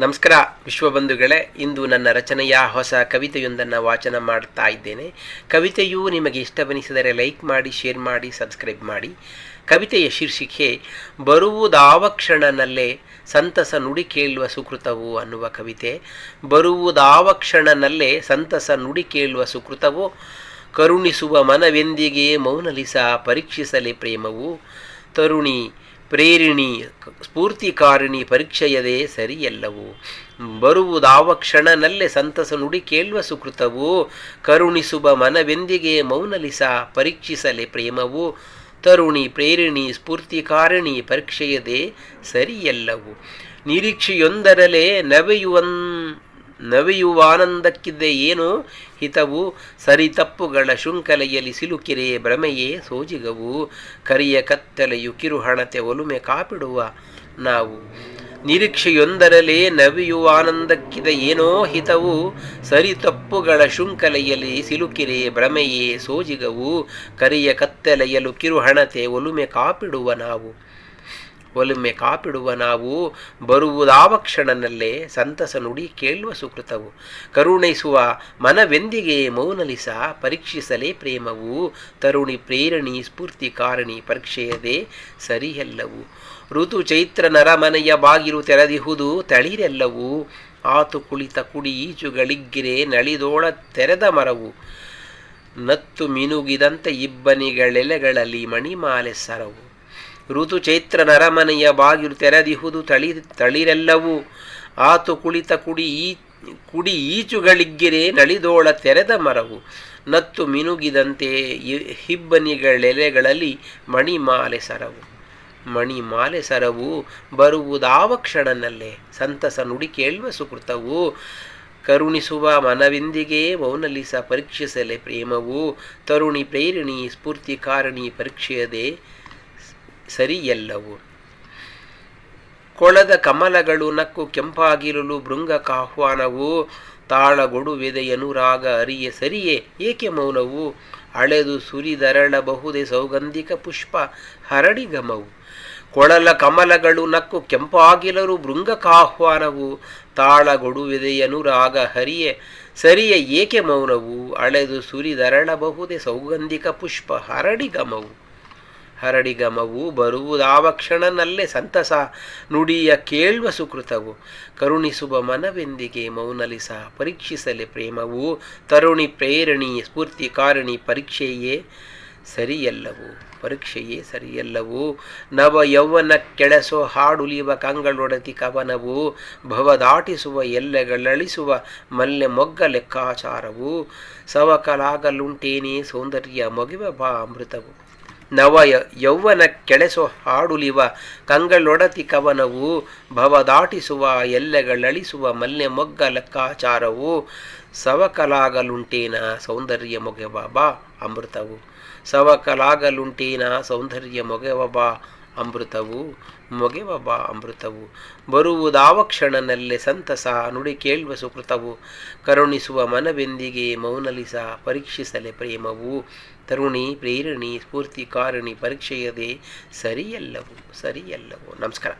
ನಮಸ್ಕಾರ ವಿಶ್ವಬಂಧುಗಳೇ ಇಂದು ನನ್ನ ರಚನೆಯ ಹೊಸ ಕವಿತೆಯೊಂದನ್ನು ವಾಚನ ಮಾಡ್ತಾ ಇದ್ದೇನೆ. ಕವಿತೆಯು ನಿಮಗೆ ಇಷ್ಟವೆನಿಸಿದರೆ ಲೈಕ್ ಮಾಡಿ, ಶೇರ್ ಮಾಡಿ, ಸಬ್ಸ್ಕ್ರೈಬ್ ಮಾಡಿ. ಕವಿತೆಯ ಶೀರ್ಷಿಕೆ, ಬರುವುದಾವ ಕ್ಷಣನಲ್ಲೇ ಸಂತಸ ನುಡಿ ಕೇಳುವ ಸುಕೃತವು ಅನ್ನುವ ಕವಿತೆ. ಬರುವುದಾವ ಕ್ಷಣನಲ್ಲೇ ಸಂತಸ ನುಡಿ ಕೇಳುವ ಸುಕೃತವು. ಕರುಣಿಸುವ ಮನವೆಂದಿಗೆ ಮೌನಲಿಸ, ಪರೀಕ್ಷಿಸಲಿ ಪ್ರೇಮವು. ತರುಣಿ ಪ್ರೇರಿಣಿ ಸ್ಫೂರ್ತಿಕಾರಿಣಿ ಪರೀಕ್ಷೆಯದೇ ಸರಿಯಲ್ಲವು? ಬರುವುದಾವ ಕ್ಷಣನಲ್ಲೇ ಸಂತಸ ನುಡಿ ಕೇಳುವ ಸುಕೃತವು? ಕರುಣಿಸುವ ಮನವೆಂದಿಗೆ ಮೌನಲಿಸ ಪರೀಕ್ಷಿಸಲೆ ಪ್ರೇಮವು? ತರುಣಿ ಪ್ರೇರಿಣಿ ಸ್ಫೂರ್ತಿಕಾರಿಣಿ ಪರೀಕ್ಷೆಯದೇ ಸರಿಯಲ್ಲವು? ನಿರೀಕ್ಷೆಯೊಂದರಲೇ ನವೆಯುವನ್ ನವೆಯುವಾನಂದಕ್ಕಿದ್ದ ಏನು? ಹಿತವು ಸರಿ ತಪ್ಪುಗಳ ಶೃಂಖಲೆಯಲ್ಲಿ ಸಿಲುಕಿರೆ ಭ್ರಮೆಯೇ ಸೋಜಿಗವು. ಕರಿಯ ಕತ್ತಲೆಯು ಕಿರುಹಣತೆ ಒಲುಮೆ ಕಾಪಿಡುವ. ನಾವು ನಿರೀಕ್ಷೆಯೊಂದರಲೇ ನವಿಯುವ ಆನಂದಕ್ಕಿದ ಏನೋ? ಹಿತವು ಸರಿ ತಪ್ಪುಗಳ ಶೃಂಖಲೆಯಲ್ಲಿ ಸಿಲುಕಿರೆ ಭ್ರಮೆಯೇ ಸೋಜಿಗವು. ಕರಿಯ ಕತ್ತಲೆಯಲು ಕಿರುಹಣತೆ ಒಲುಮೆ ಕಾಪಿಡುವ ನಾವು. ಒಲುಮೆ ಕಾಪಿಡುವ ನಾವು ಬರುವುದಾವ ಕ್ಷಣನಲ್ಲೇ ಸಂತಸ ನುಡಿ ಕೇಳುವ ಸುಕೃತವು. ಕರುಣಿಸುವ ಮನವೆಂದಿಗೆ ಮೌನಲಿಸ ಪರೀಕ್ಷಿಸಲೇ ಪ್ರೇಮವು. ತರುಣಿ ಪ್ರೇರಣಿ ಸ್ಫೂರ್ತಿ ಕಾರಣಿ ಪರೀಕ್ಷೆಯದೇ ಸರಿಯೆಲ್ಲವು. ಋತು ಚೈತ್ರ ನರಮನೆಯ ಬಾಗಿಲು ತೆರೆದಿಹುದು ತಳಿರೆಲ್ಲವು. ಆತು ಕುಳಿತ ಕುಡಿ ಈಚುಗಳಿಗ್ಗಿರೆ ನಳಿದೋಳ ತೆರೆದ ಮರವು. ನತ್ತು ಮಿನುಗಿದಂತೆ ಇಬ್ಬನಿಗಳೆಲೆಗಳಲ್ಲಿ ಮಣಿಮಾಲೆ ಸರವು. ಋತು ಚೈತ್ರ ನರಮನೆಯ ಬಾಗಿಲು ತೆರೆದಿಹುದು ತಳಿ ತಳಿರೆಲ್ಲವೂ. ಆತು ಕುಳಿತ ಕುಡಿ ಈ, ಕುಡಿ ಈಚುಗಳಿಗ್ಗಿರೆ ನಳಿದೋಳ ತೆರೆದ ಮರವು. ನತ್ತು ಮಿನುಗಿದಂತೆ ಹಿಬ್ಬನಿಗಳೆಲೆಗಳಲ್ಲಿ ಮಣಿಮಾಲೆ ಸರವು. ಮಣಿಮಾಲೆ ಸರವು ಬರುವುದಾವ ಕ್ಷಣನಲ್ಲೇ. ಸಂತಸ ನುಡಿ ಕೇಳುವ ಸುಕೃತವು. ಕರುಣಿಸುವ ಮನವಿಂದಿಗೆ ಮೌನಲಿಸ ಪರೀಕ್ಷಿಸಲೆ ಪ್ರೇಮವು. ತರುಣಿ ಪ್ರೇರಣಿ ಸ್ಫೂರ್ತಿಕಾರಣಿ ಪರೀಕ್ಷೆಯದೇ ಸರಿಯೆಲ್ಲವು. ಕೊಳದ ಕಮಲಗಳು ನಕ್ಕು ಕೆಂಪಾಗಿರಲು ಭೃಂಗ ಕಾಹ್ವಾನವು ತಾಳಗೊಡುವಿದೆ ರಾಗ ಅರಿಯೆ ಸರಿಯೇ, ಏಕೆ ಮೌನವು? ಅಳೆದು ಸುರಿದರಳಬಹುದೇ ಸೌಗಂಧಿಕ ಪುಷ್ಪ ಹರಡಿಗಮವು. ಕೊಳಲ ಕಮಲಗಳು ನಕ್ಕು ಕೆಂಪಾಗಿರಲು ತಾಳ ತಾಳಗೊಡುವಿದೆ ರಾಗ ಹರಿಯೆ ಸರಿಯ, ಏಕೆ ಮೌನವು? ಅಳೆದು ಸುರಿದರಳಬಹುದೇ ಸೌಗಂಧಿಕ ಪುಷ್ಪ ಹರಡಿಗಮವು. ಹರಡಿಗಮವು ಬರುವುದಾವ ಕ್ಷಣನಲ್ಲೇ ಸಂತಸ ನುಡಿಯ ಕೇಳುವ ಸುಕೃತವು. ಕರುಣಿಸುವ ಮನವೆಂದಿಗೆ ಮೌನಲಿಸ ಪರೀಕ್ಷಿಸಲೆ ಪ್ರೇಮವು ತರುಣಿ ಪ್ರೇರಣಿ ಸ್ಫೂರ್ತಿ ಕಾರಣಿ ಪರೀಕ್ಷೆಯೇ ಸರಿಯಲ್ಲವು? ಪರೀಕ್ಷೆಯೇ ಸರಿಯಲ್ಲವು? ನವ ಯೌವನ ಕೆಳಸೋ ಹಾಡುಲಿಯುವ ಕಂಗಳೊಡತಿ ಕವನವು ಭವದಾಟಿಸುವ ಎಲ್ಲೆಗಳಳಿಸುವ ಮಲ್ಲೆ ಮೊಗ್ಗ ಲೆಕ್ಕಾಚಾರವು ಸವಕಲಾಗಲುಂಟೇನೇ ಸೌಂದರ್ಯ ಮೊಗಿವ ಬಾ ಅಮೃತವು. ನವ ಯೌವನ ಕೆಳೆಸೋ ಹಾಡುಲಿವ, ಕಂಗಳೊಡತಿ ಕವನವು ಭವದಾಟಿಸುವ ಎಲ್ಲೆಗಳಳಿಸುವ ಮಲ್ಲೆ ಮೊಗ್ಗ ಲೆಕ್ಕಾಚಾರವು ಸವಕಲಾಗಲುಂಟೇನ ಸೌಂದರ್ಯ ಮೊಗೆವ ಬಾ ಅಮೃತವು. ಸವಕಲಾಗಲುಂಟೇನ ಸೌಂದರ್ಯ ಮೊಗೆವ ಬಾ ಅಮೃತವು, ಮೊಗೆವ ಬಾ ಅಮೃತವು, ಬರುವುದಾವ ಕ್ಷಣನಲ್ಲೇ ಸಂತಸ, ನುಡಿ ಕೇಳುವ ಸುಕೃತವು, ಕರುಣಿಸುವ ಮನವೆಂದಿಗೆ ಮೌನಲಿಸ ಪರೀಕ್ಷಿಸಲೆ ಪ್ರೇಮವು, ತರುಣಿ ಪ್ರೇರಣಿ ಸ್ಫೂರ್ತಿಕಾರಣಿ ಪರೀಕ್ಷೆಯದೆ ಸರಿಯಲ್ಲವು ಸರಿಯಲ್ಲವು. ನಮಸ್ಕಾರ.